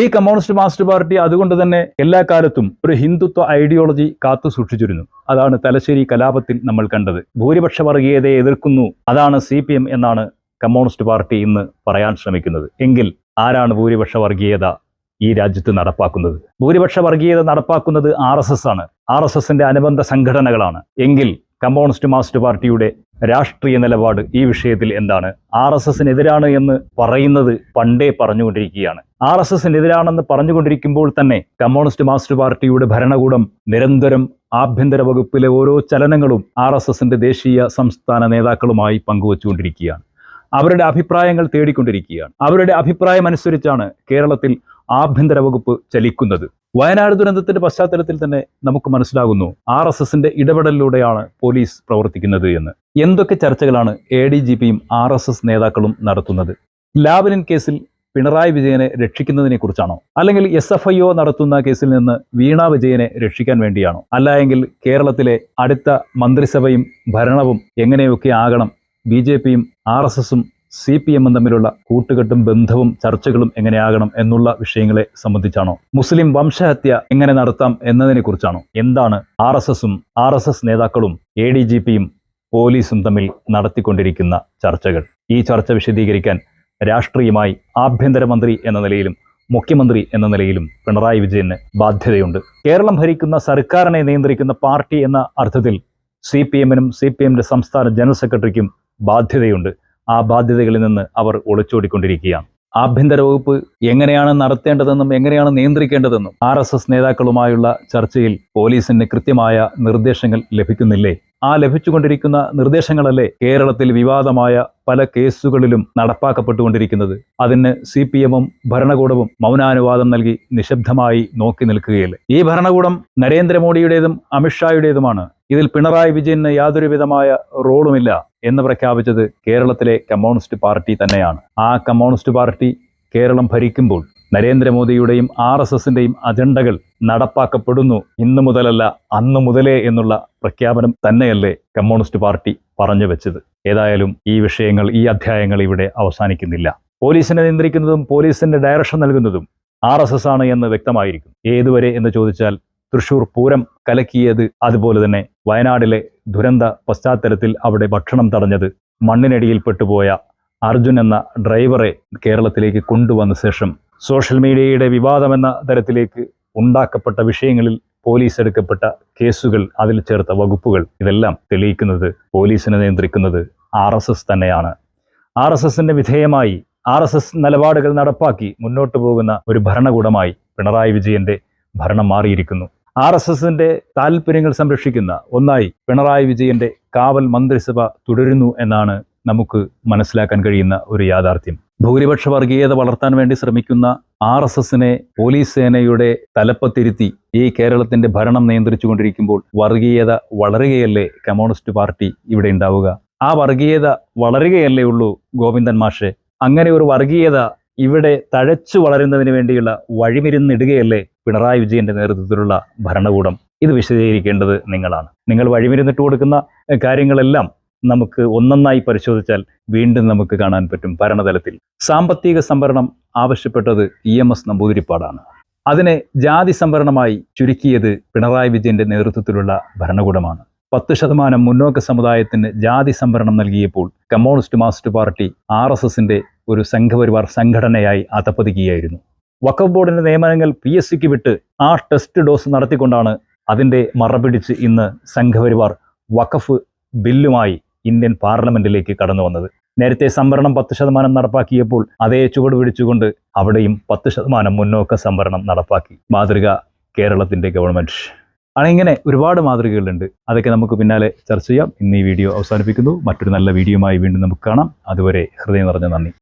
ഈ communist Marxist party അതുകൊണ്ട് തന്നെ എല്ലാ കാലത്തും ഒരു ഹിന്ദുത്വ ഐഡിയോളജി കാത്തു സൂക്ഷിച്ചിരുന്നു. അതാണ് തലശ്ശേരി കലാപത്തിൽ നമ്മൾ കണ്ടത്. ഭൂരിപക്ഷ വർഗീയതയെ എതിർക്കുന്നു. അതാണ് സി എന്നാണ് കമ്മ്യൂണിസ്റ്റ് പാർട്ടി ഇന്ന് പറയാൻ ശ്രമിക്കുന്നത്. എങ്കിൽ ആരാണ് ഭൂരിപക്ഷ വർഗീയത ഈ രാജ്യത്ത് നടപ്പാക്കുന്നത്? ഭൂരിപക്ഷ വർഗീയത നടപ്പാക്കുന്നത് ആർ എസ് എസ് ആണ്. ആർ എസ് എസിന്റെ അനുബന്ധ സംഘടനകളാണ്. എങ്കിൽ കമ്മ്യൂണിസ്റ്റ് മാർക്സിസ്റ്റ് പാർട്ടിയുടെ രാഷ്ട്രീയ നിലപാട് ഈ വിഷയത്തിൽ എന്താണ്? ആർ എസ് എസിനെതിരാണ് എന്ന് പറയുന്നത് പണ്ടേ പറഞ്ഞുകൊണ്ടിരിക്കുകയാണ്. ആർ എസ് എസിനെതിരാണെന്ന് പറഞ്ഞുകൊണ്ടിരിക്കുമ്പോൾ തന്നെ കമ്മ്യൂണിസ്റ്റ് മാസ്റ്റർ പാർട്ടിയുടെ ഭരണകൂടം നിരന്തരം ആഭ്യന്തര വകുപ്പിലെ ഓരോ ചലനങ്ങളും ആർ എസ് എസിന്റെ ദേശീയ സംസ്ഥാന നേതാക്കളുമായി പങ്കുവച്ചുകൊണ്ടിരിക്കുകയാണ്. അവരുടെ അഭിപ്രായങ്ങൾ തേടിക്കൊണ്ടിരിക്കുകയാണ്. അവരുടെ അഭിപ്രായം അനുസരിച്ചാണ് കേരളത്തിൽ ആഭ്യന്തര വകുപ്പ് ചലിക്കുന്നത്. വയനാട് ദുരന്തത്തിന്റെ പശ്ചാത്തലത്തിൽ തന്നെ നമുക്ക് മനസ്സിലാകുന്നു ആർ എസ് എസിന്റെ ഇടപെടലിലൂടെയാണ് പോലീസ് പ്രവർത്തിക്കുന്നത് എന്ന്. എന്തൊക്കെ ചർച്ചകളാണ് എ ഡി ജി പിയും ആർ എസ് എസ് നേതാക്കളും നടത്തുന്നത്? ലാവലിൻ കേസിൽ പിണറായി വിജയനെ രക്ഷിക്കുന്നതിനെ കുറിച്ചാണോ? അല്ലെങ്കിൽ എസ് എഫ് ഐ ഒ നടത്തുന്ന കേസിൽ നിന്ന് വീണ വിജയനെ രക്ഷിക്കാൻ വേണ്ടിയാണോ? അല്ല എങ്കിൽ കേരളത്തിലെ അടുത്ത മന്ത്രിസഭയും ഭരണവും എങ്ങനെയൊക്കെ ആകണം? ബി ജെ പിയും ആർ എസ് എസും സി പി എമ്മും തമ്മിലുള്ള കൂട്ടുകെട്ടും ബന്ധവും ചർച്ചകളും എങ്ങനെയാകണം എന്നുള്ള വിഷയങ്ങളെ സംബന്ധിച്ചാണോ? മുസ്ലിം വംശഹത്യ എങ്ങനെ നടത്താം എന്നതിനെ കുറിച്ചാണോ? എന്താണ് ആർ എസ് എസും ആർ എസ് എസ് നേതാക്കളും എ ഡി ജി പിയും പോലീസും തമ്മിൽ നടത്തിക്കൊണ്ടിരിക്കുന്ന ചർച്ചകൾ? ഈ ചർച്ച വിശദീകരിക്കാൻ രാഷ്ട്രീയമായി ആഭ്യന്തരമന്ത്രി എന്ന നിലയിലും മുഖ്യമന്ത്രി എന്ന നിലയിലും പിണറായി വിജയന് ബാധ്യതയുണ്ട്. കേരളം ഭരിക്കുന്ന സർക്കാരിനെ നിയന്ത്രിക്കുന്ന പാർട്ടി എന്ന അർത്ഥത്തിൽ സി പി എമ്മിനും സി പി എമ്മിന്റെ സംസ്ഥാന ജനറൽ സെക്രട്ടറിക്കും ബാധ്യതയുണ്ട്. ആ ബാധ്യതകളിൽ നിന്ന് അവർ ഒളിച്ചോടിക്കൊണ്ടിരിക്കുകയാണ്. ആഭ്യന്തര വകുപ്പ് എങ്ങനെയാണ് നടത്തേണ്ടതെന്നും എങ്ങനെയാണ് നിയന്ത്രിക്കേണ്ടതെന്നും ആർ എസ് എസ് നേതാക്കളുമായുള്ള ചർച്ചയിൽ പോലീസിന് കൃത്യമായ നിർദ്ദേശങ്ങൾ ലഭിക്കുന്നില്ലേ? ആ ലഭിച്ചുകൊണ്ടിരിക്കുന്ന നിർദ്ദേശങ്ങളല്ലേ കേരളത്തിൽ വിവാദമായ പല കേസുകളിലും നടപ്പാക്കപ്പെട്ടുകൊണ്ടിരിക്കുന്നത്? അതിന് സി പി എമ്മും ഭരണകൂടവും മൗനാനുവാദം നൽകി നിശബ്ദമായി നോക്കി നിൽക്കുകയല്ലേ? ഈ ഭരണകൂടം നരേന്ദ്രമോദിയുടേതും അമിത്ഷായുടേതുമാണ്. ഇതിൽ പിണറായി വിജയന് യാതൊരുവിധമായ റോളുമില്ല എന്ന് പ്രഖ്യാപിച്ചത് കേരളത്തിലെ കമ്മ്യൂണിസ്റ്റ് പാർട്ടി തന്നെയാണ്. ആ കമ്മ്യൂണിസ്റ്റ് പാർട്ടി കേരളം ഭരിക്കുമ്പോൾ നരേന്ദ്രമോദിയുടെയും ആർ എസ് എസിന്റെയും അജണ്ടകൾ നടപ്പാക്കപ്പെടുന്നു. ഇന്നു മുതലല്ല അന്നു മുതലേ എന്നുള്ള പ്രഖ്യാപനം തന്നെയല്ലേ കമ്മ്യൂണിസ്റ്റ് പാർട്ടി പറഞ്ഞു വെച്ചത്. ഏതായാലും ഈ വിഷയങ്ങൾ ഈ അധ്യായങ്ങൾ ഇവിടെ അവസാനിക്കുന്നില്ല. പോലീസിനെ നിയന്ത്രിക്കുന്നതും പോലീസിന്റെ ഡയറക്ഷൻ നൽകുന്നതും ആർ എസ് എസ് ആണ് എന്ന് വ്യക്തമായിരിക്കും ഏതുവരെ എന്ന് ചോദിച്ചാൽ തൃശൂർ പൂരം കലക്കിയത് അതുപോലെ തന്നെ വയനാടിലെ ദുരന്ത പശ്ചാത്തലത്തിൽ അവിടെ ഭക്ഷണം തടഞ്ഞത് മണ്ണിനടിയിൽ പെട്ടുപോയ അർജുൻ എന്ന ഡ്രൈവറെ കേരളത്തിലേക്ക് കൊണ്ടുവന്ന ശേഷം സോഷ്യൽ മീഡിയയുടെ വിവാദമെന്ന തരത്തിലേക്ക് ഉണ്ടാക്കപ്പെട്ട വിഷയങ്ങളിൽ പോലീസ് എടുക്കപ്പെട്ട കേസുകൾ അതിൽ ചേർത്ത വകുപ്പുകൾ ഇതെല്ലാം തെളിയിക്കുന്നത് പോലീസിനെ നിയന്ത്രിക്കുന്നത് ആർ എസ് എസ് തന്നെയാണ്. ആർ എസ് എസിന്റെ വിധേയമായി ആർ എസ് എസ് നിലപാടുകൾ നടപ്പാക്കി മുന്നോട്ട് പോകുന്ന ഒരു ഭരണകൂടമായി പിണറായി വിജയന്റെ ഭരണം മാറിയിരിക്കുന്നു. ആർ എസ് എസിന്റെ താല്പര്യങ്ങൾ സംരക്ഷിക്കുന്ന ഒന്നായി പിണറായി വിജയന്റെ കാവൽ മന്ത്രിസഭ തുടരുന്നു എന്നാണ് നമുക്ക് മനസ്സിലാക്കാൻ കഴിയുന്ന ഒരു യാഥാർത്ഥ്യം. ഭൂരിപക്ഷ വർഗീയത വളർത്താൻ വേണ്ടി ശ്രമിക്കുന്ന ആർ എസ് എസിനെ പോലീസ് സേനയുടെ തലപ്പത്തിരുത്തി ഈ കേരളത്തിന്റെ ഭരണം നിയന്ത്രിച്ചുകൊണ്ടിരിക്കുമ്പോൾ വർഗീയത വളരുകയല്ലേ കമ്മ്യൂണിസ്റ്റ് പാർട്ടി ഇവിടെ ഉണ്ടാവുക? ആ വർഗീയത വളരുകയല്ലേ ഉള്ളൂ ഗോവിന്ദൻ മാഷെ? അങ്ങനെ ഒരു വർഗീയത ഇവിടെ തഴച്ചു വളരുന്നതിന് വേണ്ടിയുള്ള വഴിമിരുന്നിടുകയല്ലേ പിണറായി വിജയന്റെ നേതൃത്വത്തിലുള്ള ഭരണകൂടം ഇത് വിശദീകരിക്കേണ്ടത് നിങ്ങളാണ്. നിങ്ങൾ വഴിമിരുന്നിട്ട് കൊടുക്കുന്ന കാര്യങ്ങളെല്ലാം നമുക്ക് ഒന്നൊന്നായി പരിശോധിച്ചാൽ വീണ്ടും നമുക്ക് കാണാൻ പറ്റും ഭരണതലത്തിൽ. സാമ്പത്തിക സംവരണം ആവശ്യപ്പെട്ടത് ഇ എം എസ് നമ്പൂതിരിപ്പാടാണ്. അതിനെ ജാതി സംവരണമായി ചുരുക്കിയത് പിണറായി വിജയന്റെ നേതൃത്വത്തിലുള്ള ഭരണകൂടമാണ്. പത്ത് ശതമാനം മുന്നോക്ക സമുദായത്തിന് ജാതി സംവരണം നൽകിയപ്പോൾ കമ്മ്യൂണിസ്റ്റ് മാസ്റ്റ് പാർട്ടി ആർ ഒരു സംഘപരിവാർ സംഘടനയായി അതപ്പതിക്കുകയായിരുന്നു വഖഫ് ബോർഡിന്റെ നിയമനങ്ങൾ പി എസ് സിക്ക് വിട്ട് ആ ടെസ്റ്റ് ഡോസ് നടത്തിക്കൊണ്ടാണ് അതിന്റെ മറപിടിച്ച് ഇന്ന് സംഘപരിവാർ വഖഫ് ബില്ലുമായി ഇന്ത്യൻ പാർലമെന്റിലേക്ക് കടന്നു വന്നത്. നേരത്തെ സംവരണം പത്ത് ശതമാനം നടപ്പാക്കിയപ്പോൾ അതേ ചുവട് പിടിച്ചുകൊണ്ട് അവിടെയും പത്ത് ശതമാനം മുന്നോക്ക സംവരണം നടപ്പാക്കി. മാതൃക കേരളത്തിന്റെ ഗവൺമെന്റ്. അങ്ങനെ ഒരുപാട് മാതൃകകളുണ്ട്. അതൊക്കെ നമുക്ക് പിന്നാലെ ചർച്ച ചെയ്യാം. ഇന്ന് ഈ വീഡിയോ അവസാനിപ്പിക്കുന്നു. മറ്റൊരു നല്ല വീഡിയോയുമായി വീണ്ടും നമുക്ക് കാണാം. അതുവരെ ഹൃദയം നിറഞ്ഞ നന്ദി.